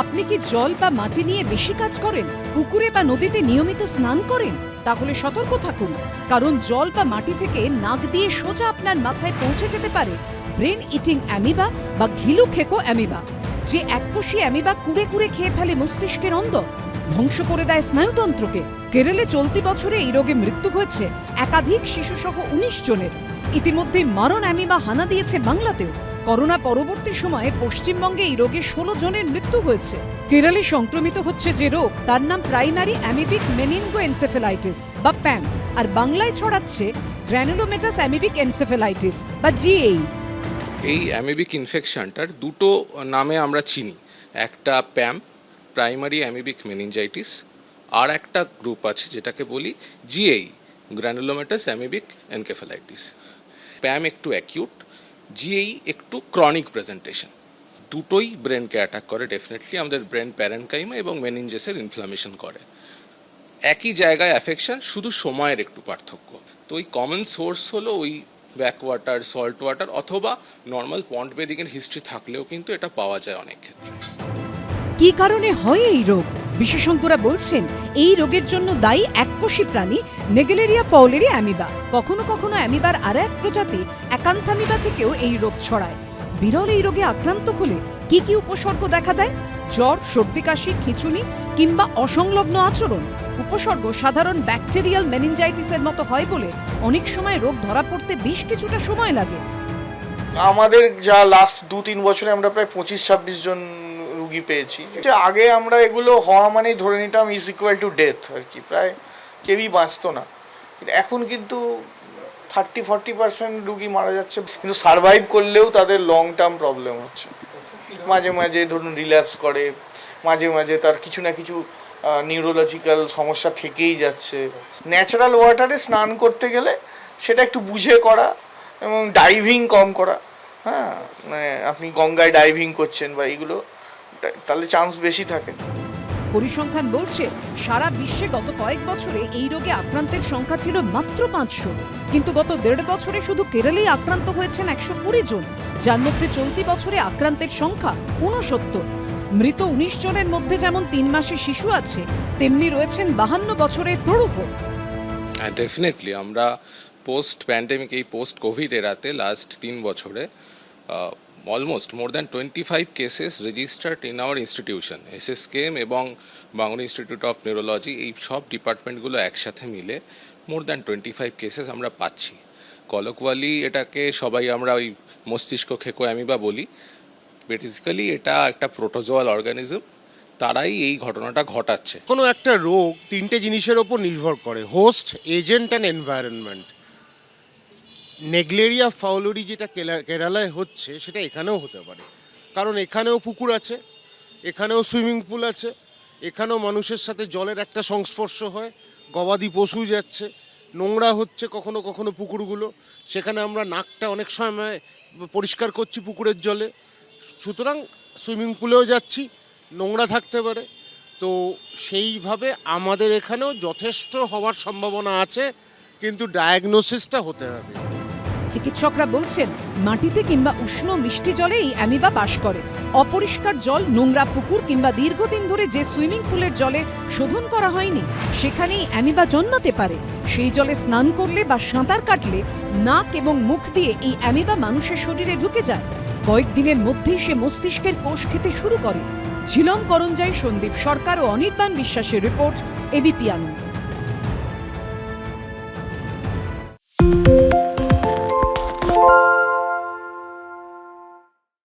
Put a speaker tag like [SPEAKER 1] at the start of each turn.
[SPEAKER 1] আপনি কি জল বা মাটি নিয়ে বেশি কাজ করেন? পুকুরে বা নদীতে নিয়মিত স্নান করেন? তাহলে সতর্ক থাকুন, কারণ জল বা মাটি থেকে নাক দিয়ে সোজা আপনার মাথায় পৌঁছে যেতে পারে ব্রেন ইটিং অ্যামিবা বা ঘিলু খেকো অ্যামিবা, যে এককোষী অ্যামিবা কুড়ে কুড়ে খেয়ে ফেলে মস্তিষ্কের অন্ধ। ধ্বংস করে দেয় স্নায়ুতন্ত্রকে। কেরলে চলতি বছরে এই রোগে মৃত্যু হয়েছে একাধিক শিশুসহ উনিশ জনের। ইতিমধ্যে মারণ অ্যামিবা হানা দিয়েছে বাংলাতেও। করোনা পরবর্তী সময়ে পশ্চিমবঙ্গে এই রোগে ষোলো জনের মৃত্যু হয়েছে। কেরলে সংক্রমিত হচ্ছে যে রোগ, তার নাম প্রাইমারি অ্যামিবিক মেনিনগো এনসেফেলাইটিস বা প্যাম। আর বাংলায় ছড়াচ্ছে গ্র্যানুলোমেটাস অ্যামিবিক এনসেফেলাইটিস বা জিএই।
[SPEAKER 2] এই অ্যামিবিক ইনফেকশনটার দুটো নামে আমরা চিনি। একটা প্যাম প্রাইমারি অ্যামিবিক মেনিনজাইটিস আর একটা গ্রুপ আছে যেটাকে বলি জিএই গ্র্যানুলোমেটাস অ্যামিবিক এনকেফালাইটিস প্যাম একটু অ্যাকিউট জিএই একটু ক্রনিক প্রেজেন্টেশন দুটোই ব্রেনকে অ্যাটাক করে ডেফিনেটলি আমাদের ব্রেন প্যারেনকাইমা এবং মেনিনজেসের ইনফ্লামেশন করে। একই জায়গায় অ্যাফেকশন শুধু সময়ের একটু পার্থক্য। তো ওই কমন সোর্স হলো ওই ব্যাক ওয়াটার সল্ট ওয়াটার অথবা নর্মাল পন্ড বেদিকের হিস্ট্রি থাকলেও কিন্তু এটা পাওয়া যায় অনেক ক্ষেত্রে।
[SPEAKER 1] কি কারণে হয় এই রোগ? বিশেষজ্ঞরা বলছেন, এই রোগের জন্য দায়ী এককোষী প্রাণী নেগেলেরিয়া ফাউলেরি অ্যামিবা। কখনো কখনো অ্যামিবার আর এক প্রজাতি, একান্থামিবা থেকেও এই রোগ ছড়ায়। বিরল এই রোগে আক্রান্ত হলে কি কি উপসর্গ দেখা দেয়? জ্বর, সর্দি, কাশি, খিঁচুনি কিংবা অসংলগ্ন আচরণ? উপসর্গ সাধারণ ব্যাকটেরিয়াল মেনিনজাইটিসের মতো হয় বলে অনেক সময় রোগ ধরা পড়তে বেশ কিছুটা সময় লাগে।
[SPEAKER 3] আমাদের যা লাস্ট দু তিন বছরে আমরা প্রায় পঁচিশ ছাব্বিশ জন রুগী পেয়েছি। যে আগে আমরা এগুলো হওয়া মানেই ধরে নিতাম ইজ ইকুয়াল টু ডেথ আর কি, প্রায় কেউই বাঁচতো না। এখন কিন্তু থার্টি ফর্টি পার্সেন্ট রুগী মারা যাচ্ছে, কিন্তু সারভাইভ করলেও তাদের লং টার্ম প্রবলেম হচ্ছে। মাঝে মাঝে ধরুন রিল্যাপস করে, মাঝে মাঝে তার কিছু না কিছু নিউরোলজিক্যাল সমস্যা থেকেই যাচ্ছে। ন্যাচারাল ওয়াটারে স্নান করতে গেলে সেটা একটু বুঝে করা এবং ডাইভিং কম করা। হ্যাঁ মানে আপনি গঙ্গায় ডাইভিং করছেন বা এগুলো তাহলে চান্স বেশি থাকে।
[SPEAKER 1] পরিসংখ্যান বলছে সারা বিশ্বে গত কয়েক বছরে এই রোগে আক্রান্তের সংখ্যা ছিল মাত্র পাঁচশো। কিন্তু গত দেড় বছরে শুধু কেরলেই আক্রান্ত হয়েছেন একশো কুড়ি জন যার মধ্যে চলতি বছরে আক্রান্তের সংখ্যা ঊনসত্তর। মৃত উনিশ জনের মধ্যে যেমন তিন মাসে শিশু আছে তেমনি রয়েছেন বাহান্ন বছরের প্রৌঢ়।
[SPEAKER 2] হ্যাঁ ডেফিনেটলি আমরা পোস্ট প্যান্ডেমিক এই পোস্ট কোভিড এরাতে লাস্ট তিন বছরে almost more than twenty five cases registered in our institution SSKM এবং বাংলা ইনস্টিটিউট অফ নিউরোলজি এই সব ডিপার্টমেন্টগুলো একসাথে মিলে more than twenty five cases আমরা পাচ্ছি। কলকওয়ালি এটাকে সবাই আমরা ওই মস্তিষ্ক খেকো অ্যামিবা বলি। বেসিক্যালি এটা একটা প্রোটোজোয়াল অর্গানিজম তারাই এই ঘটনাটা ঘটাচ্ছে।
[SPEAKER 4] কোনো একটা রোগ তিনটে জিনিসের ওপর নির্ভর করে host agent and environment Naegleria fowleri যেটা কেরালায় হচ্ছে, সেটা এখানেও হতে পারে। কারণ এখানেও পুকুর আছে, এখানেও সুইমিং পুল আছে, এখানেও মানুষের সাথে জলের একটা সংস্পর্শ হয়, গবাদি পশু যাচ্ছে, নোংরা হচ্ছে কখনো কখনো পুকুরগুলো। সেখানে আমরা নাকটা অনেক সময় পরিষ্কার করছি পুকুরের জলে। সুতরাং সুইমিং পুলেও যাচ্ছি, নোংরা থাকতে পারে। তো সেইভাবে আমাদের এখানেও যথেষ্ট হওয়ার সম্ভাবনা আছে, কিন্তু ডায়াগনোসিসটা হতে হবে।
[SPEAKER 1] চিকিৎসকরা বলছেন, মাটিতে কিংবা উষ্ণ মিষ্টি জলে এই অ্যামিবা বাস করে। অপরিষ্কার জল, নোংরা পুকুর কিংবা দীর্ঘদিন ধরে যে সুইমিং পুলের জলে শোধন করা হয়নি, সেখানেই অ্যামিবা জন্মাতে পারে। সেই জলে স্নান করলে বা সাঁতার কাটলে নাক এবং মুখ দিয়ে এই অ্যামিবা মানুষের শরীরে ঢুকে যায়। কয়েকদিনের মধ্যেই সে মস্তিষ্কের কোষ খেতে শুরু করে। ঝিলম করঞ্জাই সন্দীপ সরকার ও অনির্বাণ বিশ্বাসের রিপোর্ট এবিপি আনন্দ।